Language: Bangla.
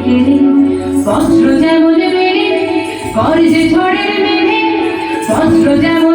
বিকেলে বজ্র যেমন মেরে করে যে ঝড়ের মেরে বজ্র যেমন